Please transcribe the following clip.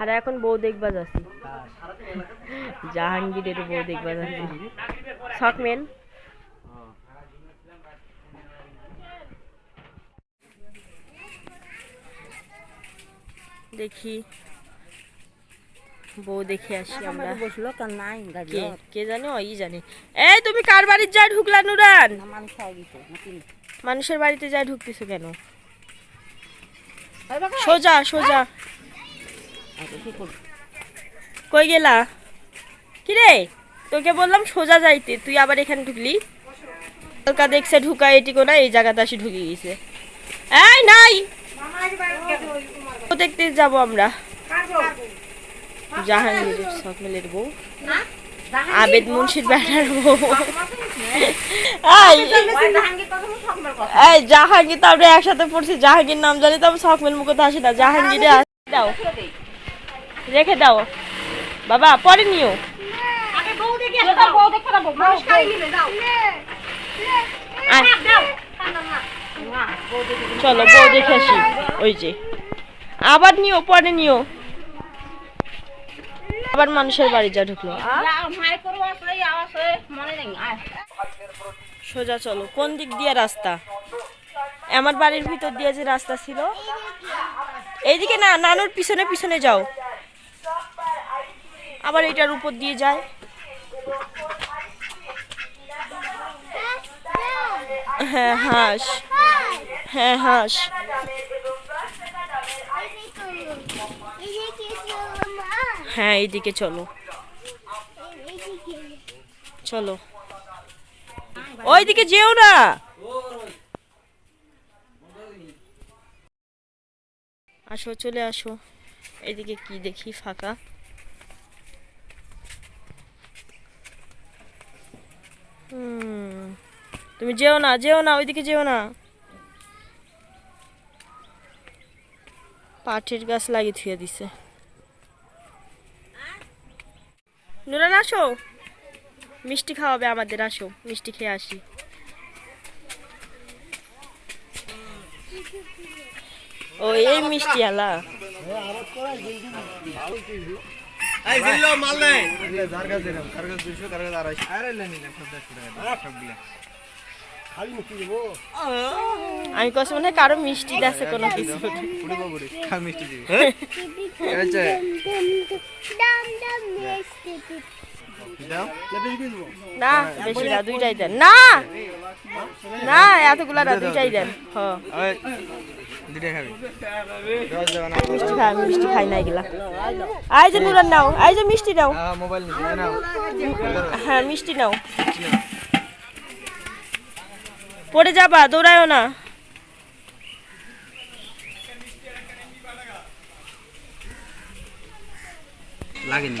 আর এখন বউ দেখবা যাচ্ছি জাহাঙ্গীরের বউ দেখবা যাচ্ছি সকমেন দেখি। বউ দেখে আসি আমরা। বসল কার নাই কে? কে জানে? ওই জানে। এই তুমি কার বাড়ির যা ঢুকলা নুরান? মানুষের বাড়িতে যা ঢুকতেছো কেন? সোজা সোজা। কই গেলা? কিরে? তোকে বললাম সোজা যাইতে, তুই আবার এখানে ঢুকলি? হালকা দেখছে ঢুকা এটি কোনা এই জায়গাতে আসি ঢুকে গেছে। এই, নাই! দেখতে যাব আমরা। জাহাঙ্গীরের সকলের বউ। আবেদ মুন্সির বেটার বউ। এই জাহাঙ্গীর তো আমরা একসাথে পড়ছি। জাহাঙ্গীর নাম জানি তো আমি সকমেল মুখে আসে না। জাহাঙ্গীরে দাও। রেখে দাও। বাবা পরে নিও। চলো বউ দেখে আসি। ওই যে। আবার নিও পরে নিও। আবার মানুষের বাড়ি যা ঢুকলো। সোজা চলো কোন দিক দিয়ে রাস্তা? আমার বাড়ির ভিতর দিয়ে যে রাস্তা ছিল। এইদিকে না নানুর পিছনে পিছনে যাও। আবার এটার উপর দিয়ে যায়। হ্যাঁ হাঁস। হ্যাঁ হাঁস। হ্যাঁ এইদিকে চলো। চলো। ওইদিকে যেও না। আসো, চলে আসো। এদিকে কি দেখি, ফাঁকা। তুমি যেও না যেও না, ওইদিকে যেও না। পাটের গাছ লাগিয়ে থুয়ে দিছে। নুরান, আসো। মিষ্টি খাওয়াবে আমাদের, আসো, মিষ্টি খেয়ে আসি। ও, এই মিষ্টি আলা। এই দিল্লো মাল নাই যার কাছে দিলাম তার কাছে 200 তার কাছে 250 আরে লেনি না 50 টাকা সবগুলা। খালি মিষ্টি দেবো। আমি কষ্ট মনে হয় কারও মিষ্টি আছে কোনো কিছু। পুরি বাবুরি খা মিষ্টি দিবি। আচ্ছা দাও। না বেশি না দুইটাই দেন। না! না এতগুলা না দুইটাই দেন। হ। মিষ্টি খাই না এগুলা। আই যে নুরান নাও আই যে মিষ্টি নাও। হ্যাঁ হ্যাঁ মিষ্টি নাও। পড়ে যাবা দৌড়ায়ও না। লাগেনি।